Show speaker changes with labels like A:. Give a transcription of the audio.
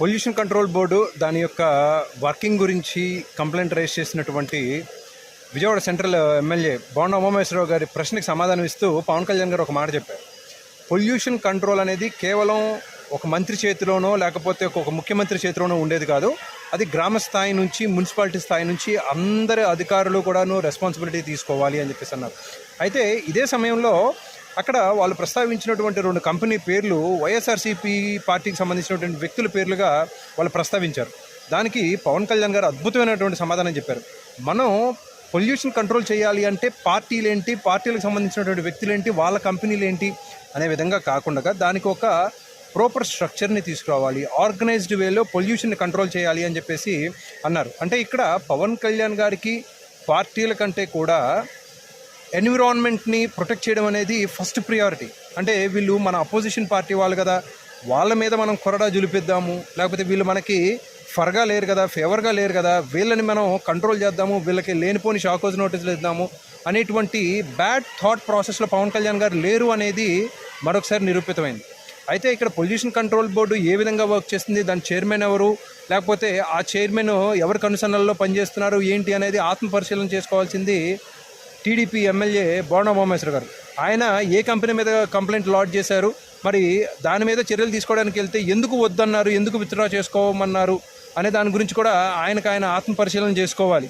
A: Pollution control board దాని యొక్క working గురించి కంప్లైంట్ రైజ్ చేసినటువంటి విజయవాడ సెంట్రల్ ఎమ్మెల్యే బోండ ఉమామేశ్వరరావు గారి ప్రశ్నకి సమాధానం ఇస్తూ పవన్ కళ్యాణ్ గారు ఒక మాట చెప్పారు. పొల్యూషన్ కంట్రోల్ అనేది కేవలం ఒక మంత్రి చేతిలోనో లేకపోతే ఒక ముఖ్యమంత్రి చేతిలోనో ఉండేది కాదు. అది గ్రామ స్థాయి నుంచి మున్సిపాలిటీ స్థాయి నుంచి అందరి అధికారులు కూడాను రెస్పాన్సిబిలిటీ తీసుకోవాలి అని చెప్పేసి అన్నారు. అయితే ఇదే సమయంలో అక్కడ వాళ్ళు ప్రస్తావించినటువంటి రెండు కంపెనీ పేర్లు వైఎస్ఆర్సీపీ పార్టీకి సంబంధించినటువంటి వ్యక్తుల పేర్లుగా వాళ్ళు ప్రస్తావించారు. దానికి పవన్ కళ్యాణ్ గారు అద్భుతమైనటువంటి సమాధానం చెప్పారు. మనం పొల్యూషన్ కంట్రోల్ చేయాలి అంటే పార్టీలు ఏంటి పార్టీలకు సంబంధించినటువంటి వ్యక్తులు ఏంటి వాళ్ళ కంపెనీలు ఏంటి అనే విధంగా కాకుండా దానికి ఒక ప్రాపర్ స్ట్రక్చర్ని తీసుకురావాలి. ఆర్గనైజ్డ్ వేలో పొల్యూషన్ని కంట్రోల్ చేయాలి అని చెప్పేసి అన్నారు. అంటే ఇక్కడ పవన్ కళ్యాణ్ గారికి పార్టీల కంటే కూడా ఎన్విరాన్మెంట్ని ప్రొటెక్ట్ చేయడం అనేది ఫస్ట్ ప్రియారిటీ. అంటే వీళ్ళు మన అపోజిషన్ పార్టీ వాళ్ళు కదా వాళ్ళ మీద మనం కొరడా జులిపిద్దాము లేకపోతే వీళ్ళు మనకి ఫర్గా లేరు కదా ఫేవర్గా లేరు కదా వీళ్ళని మనం కంట్రోల్ చేద్దాము వీళ్ళకి లేనిపోని షాకోజ్ నోటీసులు ఇద్దాము అనేటువంటి బ్యాడ్ థాట్ ప్రాసెస్లో పవన్ కళ్యాణ్ గారు లేరు అనేది మరొకసారి నిరూపితమైంది. అయితే ఇక్కడ పొల్యూషన్ కంట్రోల్ బోర్డు ఏ విధంగా వర్క్ చేస్తుంది దాని చైర్మన్ ఎవరు లేకపోతే ఆ చైర్మన్ ఎవరి కనుసన్నల్లో పనిచేస్తున్నారు ఏంటి అనేది ఆత్మపరిశీలన చేసుకోవాల్సింది టీడీపీ ఎమ్మెల్యే బోండా మోమేశ్వర్ గారు. ఆయన ఏ కంపెనీ మీద కంప్లైంట్ లాడ్జ్ చేశారు? మరి దాని మీద చర్యలు తీసుకోవడానికి వెళ్తే ఎందుకు వద్దన్నారు? ఎందుకు విత్డ్రా చేసుకోమన్నారు? అనే దాని గురించి కూడా ఆయనకు ఆయన ఆత్మపరిశీలన చేసుకోవాలి.